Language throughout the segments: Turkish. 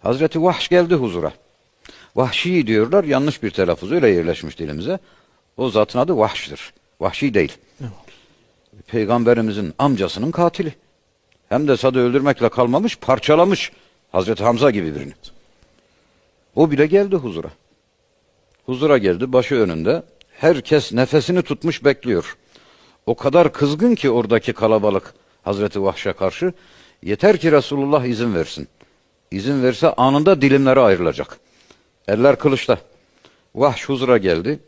Hazreti Vahş geldi huzura. Vahşi diyorlar yanlış bir telaffuz öyle yerleşmiş dilimize. O zatın adı Vahş'tır. Vahşi değil. Peygamberimizin amcasının katili. Hem de sadı öldürmekle kalmamış parçalamış. Hazreti Hamza gibi birini. O bile geldi huzura. Huzura geldi başı önünde. Herkes nefesini tutmuş bekliyor. O kadar kızgın ki oradaki kalabalık Hazreti Vahş'a karşı. Yeter ki Resulullah izin versin. İzin verse anında dilimlere ayrılacak. Eller kılıçta. Vahş huzura geldi.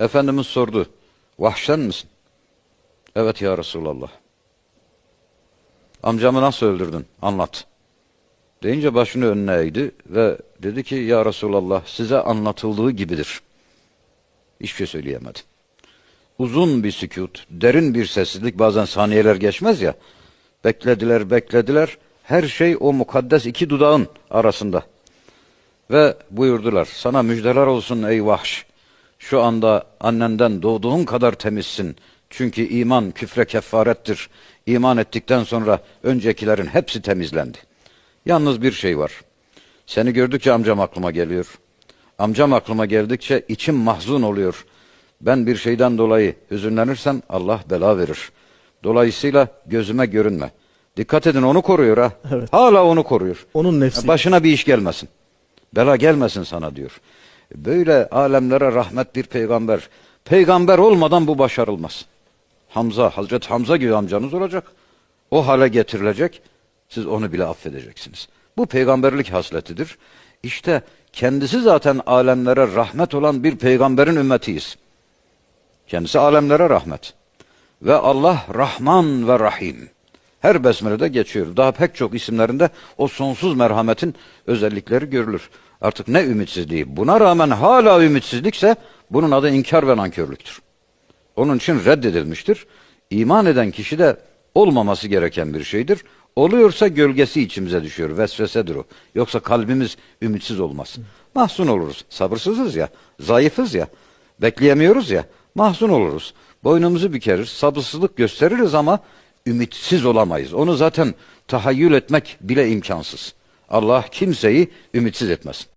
Efendimiz sordu. Vahşen misin? Evet ya Resulallah. Amcamı nasıl öldürdün? Anlat. Deyince başını önüne eğdi ve dedi ki ya Resulallah size anlatıldığı gibidir. Hiçbir şey söyleyemedi. Uzun bir sükut, derin bir sessizlik bazen saniyeler geçmez ya. Beklediler, beklediler. Her şey o mukaddes iki dudağın arasında. Ve buyurdular sana müjdeler olsun ey vahş. Şu anda annenden doğduğun kadar temizsin. Çünkü iman küfre kefarettir. İman ettikten sonra öncekilerin hepsi temizlendi. Yalnız bir şey var. Seni gördükçe amcam aklıma geliyor. Amcam aklıma geldikçe içim mahzun oluyor. Ben bir şeyden dolayı hüzünlenirsem Allah bela verir. Dolayısıyla gözüme görünme. Dikkat edin onu koruyor ha. Evet. Hala onu koruyor. Onun nefsi. Başına bir iş gelmesin. Bela gelmesin sana diyor. Böyle alemlere rahmet bir peygamber. Peygamber olmadan bu başarılmaz. Hamza, Hazreti Hamza gibi amcanız olacak. O hale getirilecek. Siz onu bile affedeceksiniz. Bu peygamberlik hasletidir. İşte kendisi zaten alemlere rahmet olan bir peygamberin ümmetiyiz. Kendisi alemlere rahmet. Ve Allah Rahman ve Rahim. Her besmelede geçiyor. Daha pek çok isimlerinde o sonsuz merhametin özellikleri görülür. Artık ne ümitsizliği. Buna rağmen hala ümitsizlikse bunun adı inkar ve nankörlüktür. Onun için reddedilmiştir. İman eden kişi de olmaması gereken bir şeydir. Oluyorsa gölgesi içimize düşüyor. Vesvesedir o. Yoksa kalbimiz ümitsiz olmaz. Mahzun oluruz. Sabırsızız ya. Zayıfız ya. Bekleyemiyoruz ya. Mahzun oluruz. Boynumuzu bükeriz. Sabırsızlık gösteririz ama ümitsiz olamayız. Onu zaten tahayyül etmek bile imkansız. Allah kimseyi ümitsiz etmesin.